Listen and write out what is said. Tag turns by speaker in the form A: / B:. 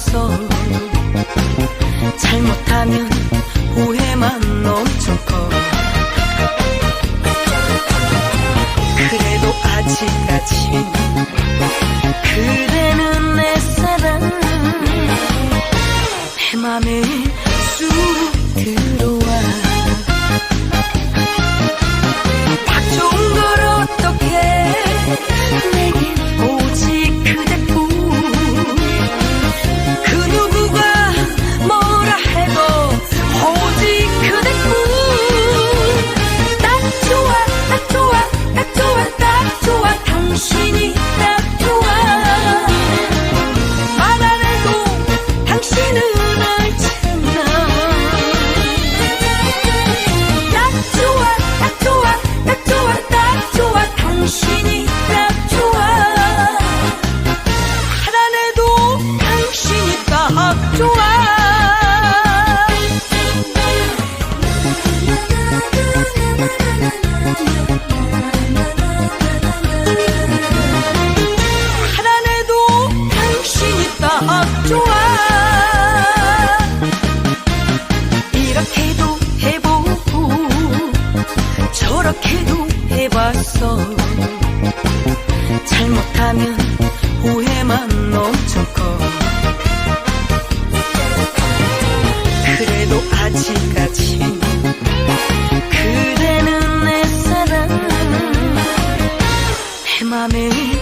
A: 해봤어 잘못하면 후회만 엄청 커. 그래도 아직까지 그대는 내 사랑. 내 맘에 해봤어. 잘못하면 후회만 엄청 커. 그래도 아직까지 그대는 내 사랑. 내 맘에